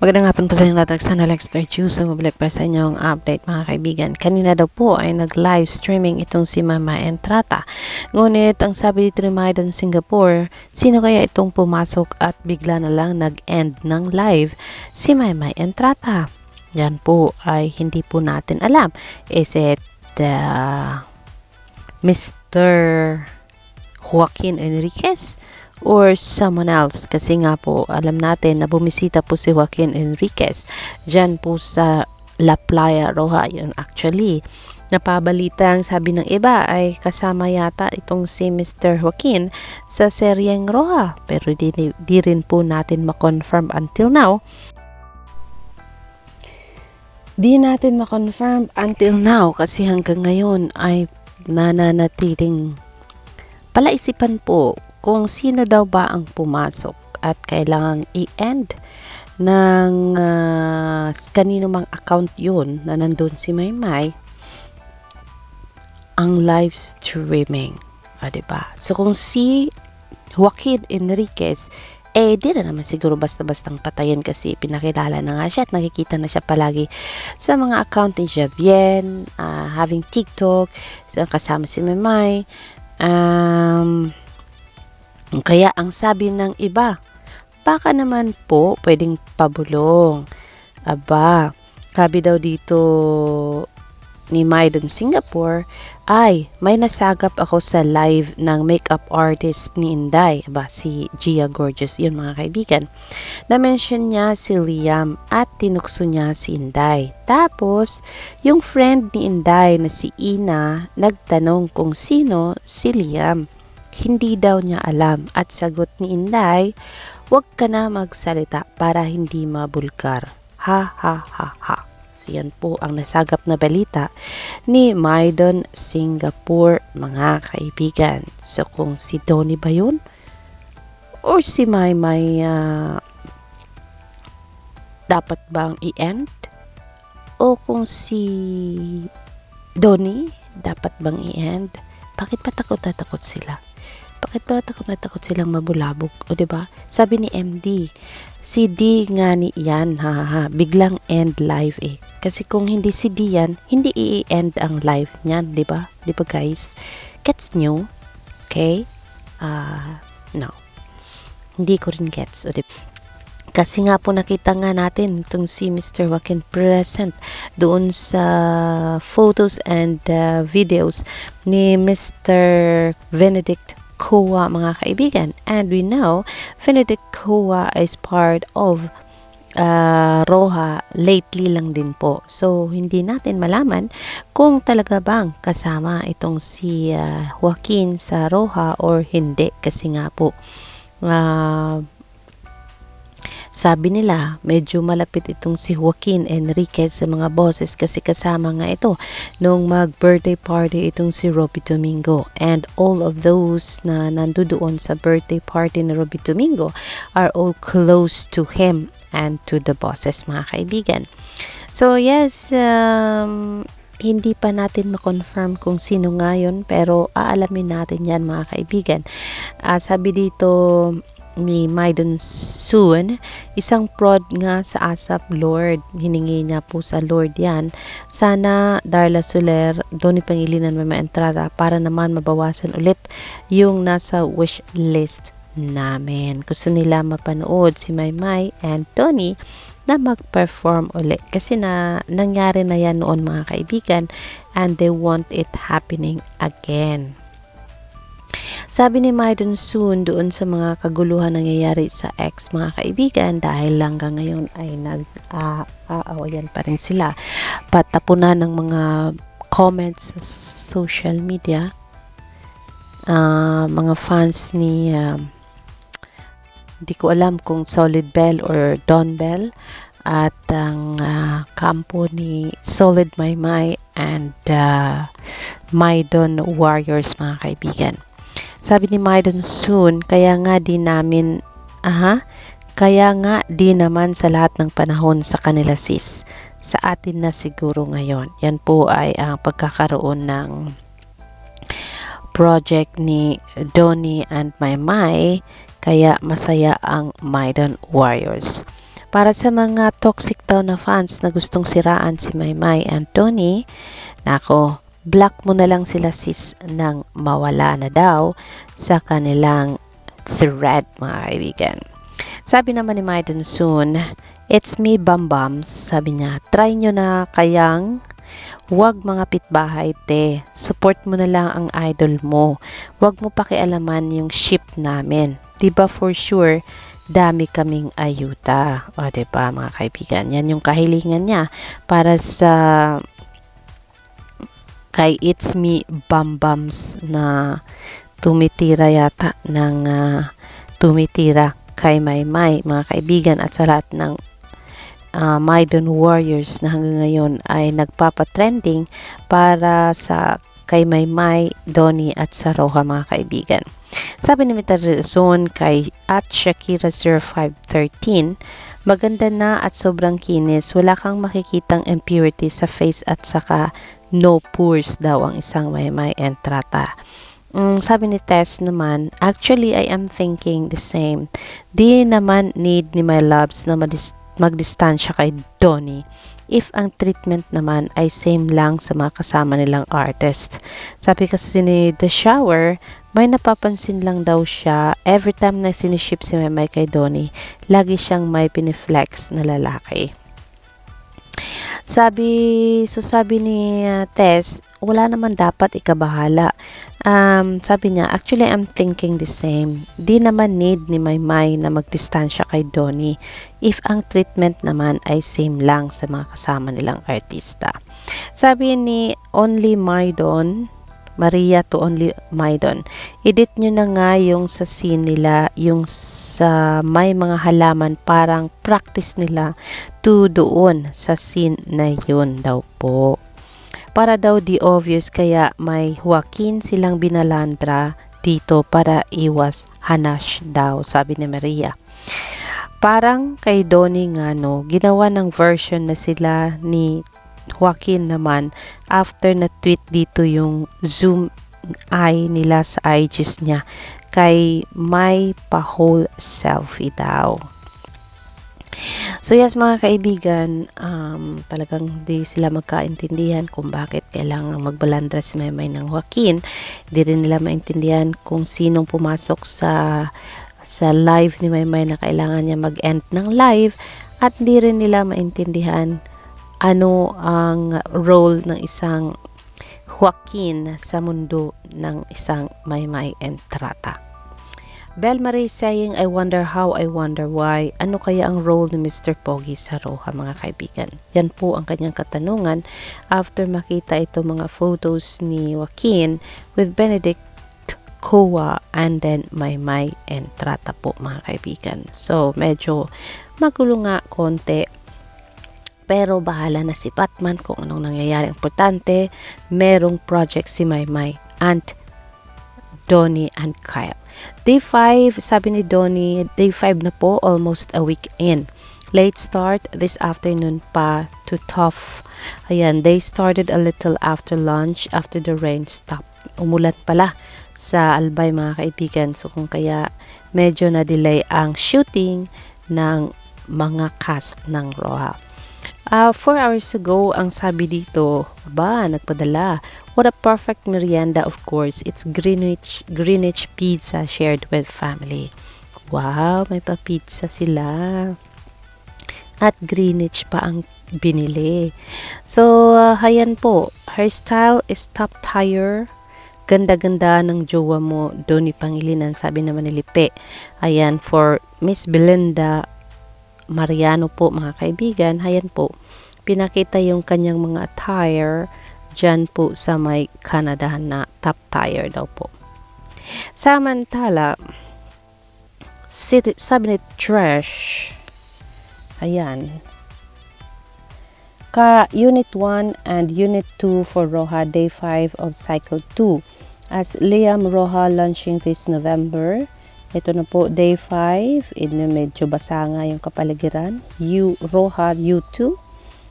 Magandang hapon po sa inyo lahat. Sana Lex Juice. So, mabalik pa sa inyong update mga kaibigan. Kanina daw po ay nag-live streaming itong si Mama Entrata. Ngunit ang sabi dito ni Maidon Singapore, sino kaya itong pumasok at bigla na lang nag-end ng live? Si Mama Entrata. Yan po ay hindi po natin alam. Is it uh, Mr. Joaquin Enriquez? Or someone else. Kasi nga po alam natin na bumisita po si Joaquin Enriquez dyan po sa La Playa Roja. Yun actually napabalita ang sabi ng iba ay kasama yata itong si Mr. Joaquin sa seryeng Roja. Pero di, di rin po natin makonfirm until now. Di natin makonfirm until now kasi hanggang ngayon ay nananatiling palaisipan po kung sino daw ba ang pumasok at kailangang i-end ng uh, kanino mang account yun na nandun si Maymay ang live streaming. O, ah, diba? So, kung si Joaquin Enriquez, eh, di na naman siguro basta-bastang patayin kasi pinakilala na nga siya at nakikita na siya palagi sa mga account ni Javier, uh, having TikTok, kasama si Maymay, um, kaya ang sabi ng iba, baka naman po pwedeng pabulong. Aba, sabi daw dito ni Maidon Singapore ay may nasagap ako sa live ng makeup artist ni Inday. Aba, si Gia Gorgeous yun mga kaibigan. Na-mention niya si Liam at tinukso niya si Inday. Tapos, yung friend ni Inday na si Ina nagtanong kung sino si Liam. Hindi daw niya alam at sagot ni Inday, huwag ka na magsalita para hindi mabulkar. Ha ha ha ha. So yan po ang nasagap na balita ni Maidon Singapore mga kaibigan. So kung si Donnie ba yun? Or si Maymay uh, dapat bang i-end? O kung si Donnie dapat bang i-end? Bakit pa takot na takot sila? Bakit ba takot na takot silang mabulabog? O ba diba? Sabi ni MD, si D nga ni yan, ha, ha, ha, biglang end live eh. Kasi kung hindi si D yan, hindi i-end ang live niyan, di ba? Di ba guys? Gets nyo? Okay? Uh, no. Hindi ko rin gets. O, diba? Kasi nga po nakita nga natin itong si Mr. Joaquin present doon sa photos and uh, videos ni Mr. Benedict Kowa mga kaibigan. And we know Benedict Kowa is part of uh, Roha lately lang din po. So, hindi natin malaman kung talaga bang kasama itong si uh, Joaquin sa Roha or hindi. Kasi nga po, uh, sabi nila, medyo malapit itong si Joaquin Enriquez sa mga bosses kasi kasama nga ito nung mag-birthday party itong si Robby Domingo. And all of those na nandoon sa birthday party ni Robby Domingo are all close to him and to the bosses mga kaibigan. So yes, um, hindi pa natin ma-confirm kung sino nga yun pero aalamin natin yan mga kaibigan. Uh, sabi dito ni Maidon Soon, isang prod nga sa ASAP Lord. Hiningi niya po sa Lord yan. Sana Darla Soler, Doni Pangilinan may maentrada para naman mabawasan ulit yung nasa wish list namin. Gusto nila mapanood si Maymay and Tony na mag-perform ulit kasi na nangyari na yan noon mga kaibigan and they want it happening again. Sabi ni Maidon soon doon sa mga kaguluhan nangyayari sa ex mga kaibigan dahil hanggang ngayon ay nag-aawayan uh, pa rin sila. Patapunan ng mga comments sa social media. Uh, mga fans ni uh, ko alam kung Solid Bell or Don Bell at ang uh, kampo ni Solid Maymay and uh, Maidon Warriors mga kaibigan. Sabi ni Maiden soon, kaya nga di namin, aha, kaya nga di naman sa lahat ng panahon sa kanila sis. Sa atin na siguro ngayon. Yan po ay ang pagkakaroon ng project ni Donnie and Maymay kaya masaya ang Maiden Warriors. Para sa mga toxic daw na fans na gustong siraan si Maymay and Tony, nako, block mo na lang sila sis nang mawala na daw sa kanilang thread mga kaibigan. Sabi naman ni Maiden soon, It's me Bambams, sabi niya, try nyo na kayang Huwag mga pitbahay te. Support mo na lang ang idol mo. Huwag mo pakialaman yung ship namin. 'Di ba for sure, dami kaming ayuta. O, ba mga kaibigan? Yan yung kahilingan niya para sa kay It's Me Bambams na tumitira yata ng ah, tumitira kay Maymay mga kaibigan at sa lahat ng uh, Maidon Warriors na hanggang ngayon ay nagpapatrending para sa kay Maymay, Donnie at sa Roja mga kaibigan. Sabi ni Mr. Rizon kay at Shakira0513, maganda na at sobrang kinis, wala kang makikitang impurity sa face at saka no pores daw ang isang Maymay entrata. Mm, sabi ni Tess naman, actually I am thinking the same. Di naman need ni my loves na magdistansya kay Donnie if ang treatment naman ay same lang sa mga kasama nilang artist. Sabi kasi ni The Shower, may napapansin lang daw siya every time na siniship si Memay kay Donnie, lagi siyang may piniflex na lalaki. Sabi, so sabi ni uh, Tess, wala naman dapat ikabahala. Um, sabi niya, actually I'm thinking the same. Di naman need ni Maymay na magdistansya kay Donnie if ang treatment naman ay same lang sa mga kasama nilang artista. Sabi ni Only Maidon, Maria to only Maidon. Edit nyo na nga yung sa scene nila, yung sa may mga halaman, parang practice nila to doon sa scene na yun daw po. Para daw di obvious kaya may Joaquin silang binalandra dito para iwas hanash daw, sabi ni Maria. Parang kay Donnie nga no, ginawa ng version na sila ni Joaquin naman after na tweet dito yung zoom eye nila sa IGs niya kay my pa-whole selfie daw. So yes mga kaibigan, um, talagang di sila magkaintindihan kung bakit kailangan magbalandra si Maymay ng Joaquin. Di rin nila maintindihan kung sinong pumasok sa sa live ni Maymay na kailangan niya mag-end ng live at di rin nila maintindihan ano ang role ng isang Joaquin sa mundo ng isang Maymay Entrata. Bel Marie saying, I wonder how, I wonder why. Ano kaya ang role ni Mr. Pogi sa Roja, mga kaibigan? Yan po ang kanyang katanungan after makita ito mga photos ni Joaquin with Benedict Kowa and then Maymay Entrata po, mga kaibigan. So, medyo magulo nga konti pero bahala na si Batman kung anong nangyayari. Importante, merong project si Maymay and Donnie and Kyle. Day 5, sabi ni Donnie, day 5 na po, almost a week in. Late start this afternoon pa to tough. Ayan, they started a little after lunch after the rain stopped. Umulat pala sa Albay mga kaibigan. So kung kaya medyo na-delay ang shooting ng mga cast ng Roha. Uh, four hours ago, ang sabi dito, ba, nagpadala. What a perfect merienda, of course. It's Greenwich, Greenwich pizza shared with family. Wow, may pa-pizza sila. At Greenwich pa ang binili. So, uh, hayan po. Her style is top tier. Ganda-ganda ng jowa mo, Doni Pangilinan, sabi naman ni Lipe. Ayan, for Miss Belinda Mariano po mga kaibigan, hayan po, pinakita yung kanyang mga attire dyan po sa may Canada na top tire daw po. Samantala, sabi ni Trash, ayan, ka Unit 1 and Unit 2 for Roja Day 5 of Cycle 2 as Liam Roja launching this November ito na po, day 5. Ito medyo basa nga yung kapaligiran. U, Roha U2.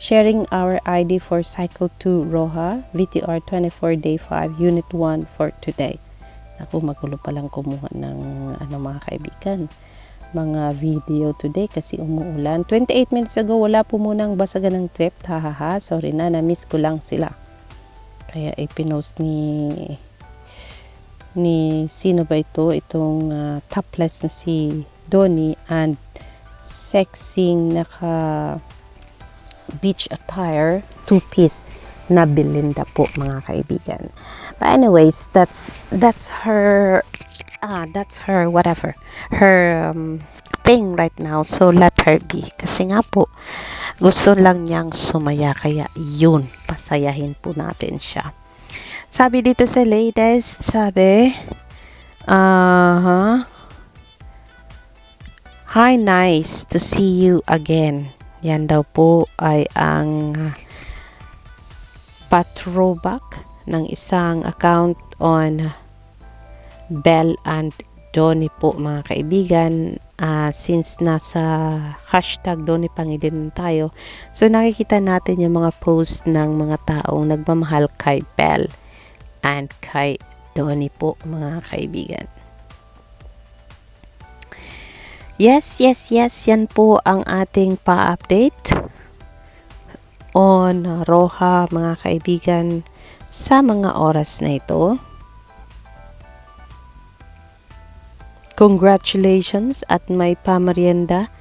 Sharing our ID for Cycle 2 Roha, VTR 24 Day 5, Unit 1 for today. Ako, magulo pa lang kumuha ng ano mga kaibigan. mga video today kasi umuulan. 28 minutes ago, wala po munang basagan ng trip. Hahaha, sorry na, na-miss ko lang sila. Kaya ipinost ni ni sino ba ito? Itong ah, topless na si Donnie and sexing naka beach attire, two-piece na Belinda po mga kaibigan. But anyways, that's that's her ah that's her whatever her um, thing right now. So let her be. Kasi nga po gusto lang niyang sumaya kaya yun pasayahin po natin siya. Sabi dito sa latest, sabi uh Hi, nice to see you again. Yan daw po ay ang uh, patrobak ng isang account on Bell and Donny po mga kaibigan. Ah, since nasa hashtag Donny Pangilinan tayo so nakikita natin yung mga post ng mga taong nagmamahal kay Bell and kay Donny po mga kaibigan Yes, yes, yes. Yan po ang ating pa-update on Roha, mga kaibigan, sa mga oras na ito. Congratulations at may pamarienda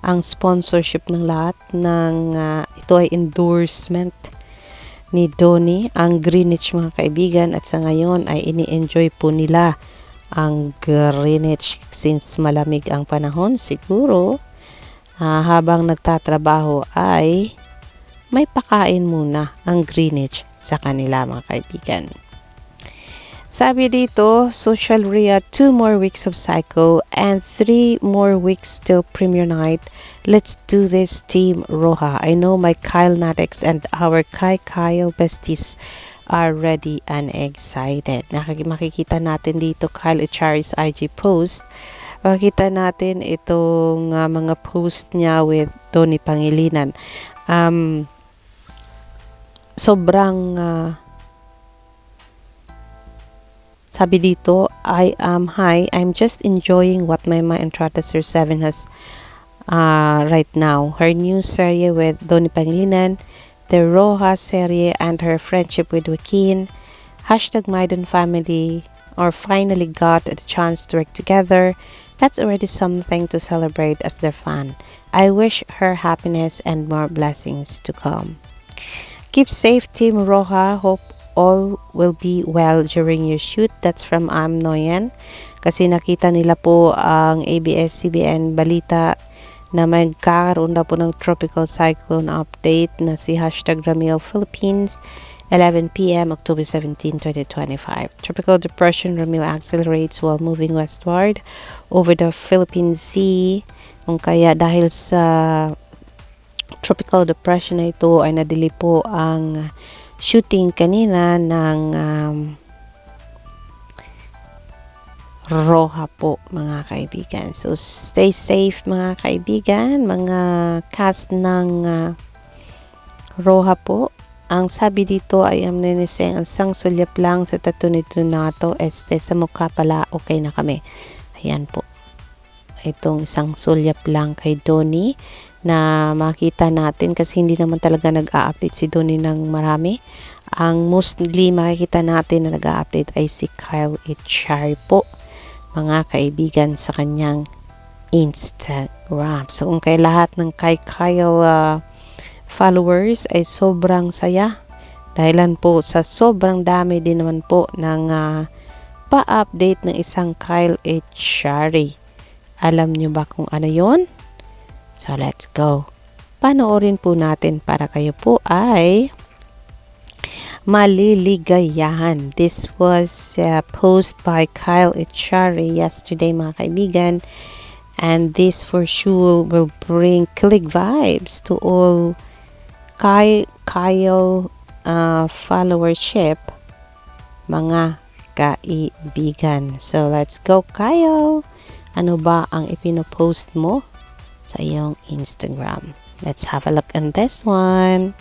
ang sponsorship ng lahat ng ah, ito ay endorsement ni Donnie ang Greenwich mga kaibigan at sa ngayon ay ini-enjoy po nila ang Greenwich since malamig ang panahon siguro ah, habang nagtatrabaho ay may pakain muna ang Greenwich sa kanila mga kaibigan. Sabi dito, Social Ria, two more weeks of cycle and three more weeks till premiere night. Let's do this, Team Roja. I know my Kyle Natix and our Kai Kyle besties are ready and excited. Nakik- makikita natin dito Kyle Echari's IG post. Makikita natin itong uh, mga post niya with Tony Pangilinan. Um, sobrang uh, sabi dito, I am hi, I'm just enjoying what my Ma Entrada Sir 7 has uh, right now. Her new serie with Donny Pangilinan, the Roja serie and her friendship with Joaquin, hashtag Maidon family, or finally got the chance to work together. That's already something to celebrate as their fan. I wish her happiness and more blessings to come. Keep safe, Team Roja. Hope all will be well during your shoot. That's from Amnoyan. Kasi nakita nila po ang ABS-CBN balita na magkakaroon na po ng tropical cyclone update na si hashtag Ramil Philippines 11 p.m. October 17, 2025. Tropical depression Ramil accelerates while moving westward over the Philippine Sea. Kung kaya dahil sa tropical depression na ito ay nadili po ang shooting kanina ng um, Roha po mga kaibigan. So stay safe mga kaibigan, mga cast ng uh, Roha po. Ang sabi dito ay am neneseng ang sang sulyap lang sa tato nito na to este sa mukha pala okay na kami. Ayan po. Itong isang sulyap lang kay Donnie na makita natin kasi hindi naman talaga nag-a-update si Donnie ng marami. Ang mostly makikita natin na nag-a-update ay si Kyle Echari po mga kaibigan sa kanyang Instagram. So kung kay lahat ng kay Kyle uh, followers ay sobrang saya dahilan po sa sobrang dami din naman po ng uh, pa-update ng isang Kyle Echari. Alam nyo ba kung ano yon? So let's go. Panoorin po natin para kayo po ay maliligayahan. This was a post by Kyle Echari yesterday mga kaibigan. And this for sure will bring click vibes to all Kyle, Kyle uh, followership mga kaibigan. So let's go Kyle! Ano ba ang ipinopost mo? Sa iyong Instagram. Let's have a look at this one.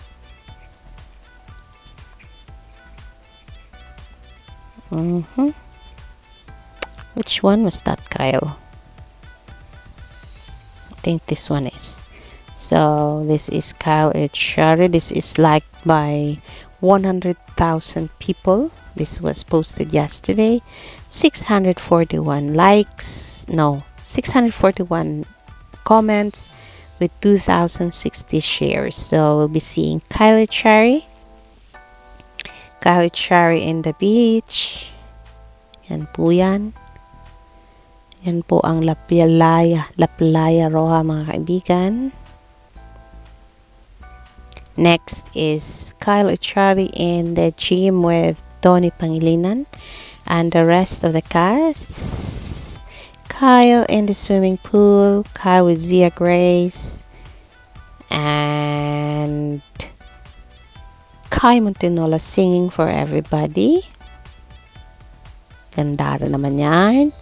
Mm-hmm. Which one was that, Kyle? I think this one is. So this is Kyle Echari. This is liked by 100,000 people. This was posted yesterday. 641 likes. No, 641 comments with 2,060 shares. So we'll be seeing Kyle Echari. Kyle Echari in the beach. Yan po yan. Yan po ang La Playa, La Playa Roja mga kaibigan. Next is Kyle Echari in the gym with Tony Pangilinan and the rest of the casts. Kyle in the swimming pool, Kyle with Zia Grace, and Kai Montinola singing for everybody. Ganda rin naman yan.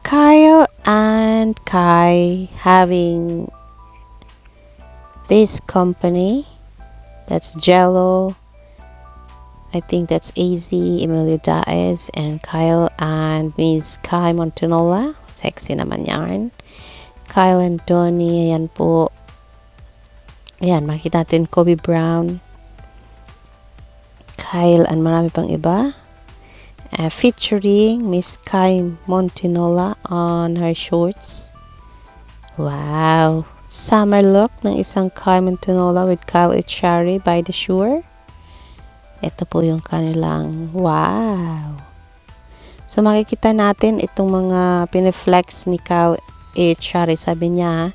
Kyle and Kai having this company. That's Jello. I think that's AZ, Emilio Daez, and Kyle and Miss Kai Montinola. Sexy naman yan. Kyle and Donnie, ayan po. Ayan, makikita natin Kobe Brown. Kyle and marami pang iba. Uh, featuring Miss Kai Montinola on her shorts. Wow! Summer look ng isang Kai Montinola with Kyle Echari by the shore. Ito po yung kanilang wow. So makikita natin itong mga pineflex ni Kyle Echari. Sabi niya,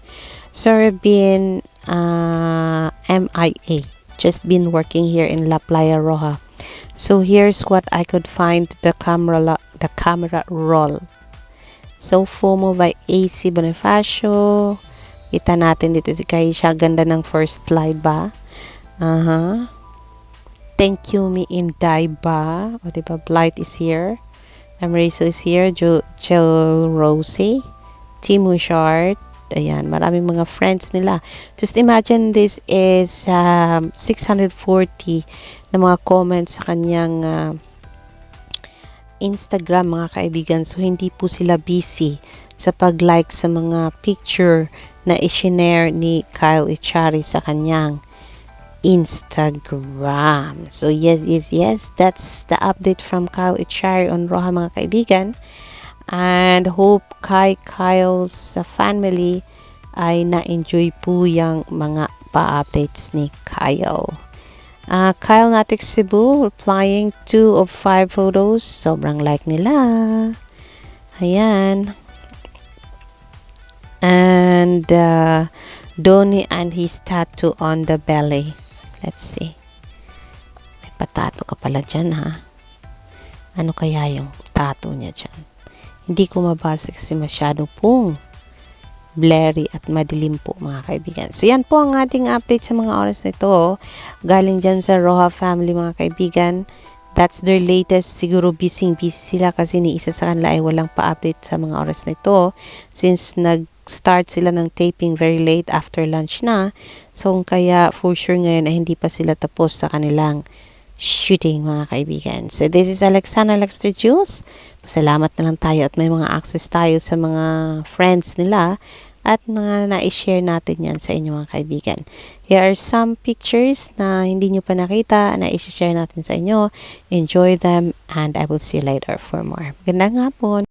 Sir been uh, MIA. Just been working here in La Playa Roja. So here's what I could find the camera the camera roll. So FOMO by AC Bonifacio. Kita natin dito si Kaisha. Ganda ng first slide ba? Aha. Thank you me in ba? O diba? Blight is here. I'm Rachel is here. Jo Jill Rosie. Timo Short. Ayan, maraming mga friends nila. Just imagine this is um, 640 na mga comments sa kanyang uh, Instagram mga kaibigan. So, hindi po sila busy sa pag-like sa mga picture na i-share ni Kyle Echari sa kanyang Instagram. So, yes, yes, yes. That's the update from Kyle Echari on Roha mga kaibigan. And hope kay Kyle's family ay na-enjoy po yung mga pa-updates ni Kyle. Uh, Kyle Natik Cebu replying 2 of 5 photos. Sobrang like nila. Ayan. And uh, Donnie and his tattoo on the belly. Let's see. May patato ka pala dyan ha. Ano kaya yung tattoo niya dyan? Hindi ko mabasa kasi masyado pong blurry at madilim po mga kaibigan. So yan po ang ating update sa mga oras na ito. Galing dyan sa Roja family mga kaibigan. That's their latest. Siguro busy busy sila kasi ni isa sa kanila ay walang pa-update sa mga oras na ito. Since nag-start sila ng taping very late after lunch na. So kaya for sure ngayon ay hindi pa sila tapos sa kanilang shooting mga kaibigan. So this is Alexander Lexter Jules. Salamat na lang tayo at may mga access tayo sa mga friends nila at na na-share natin yan sa inyo mga kaibigan. Here are some pictures na hindi nyo pa nakita na i-share natin sa inyo. Enjoy them and I will see you later for more. Magandang hapon!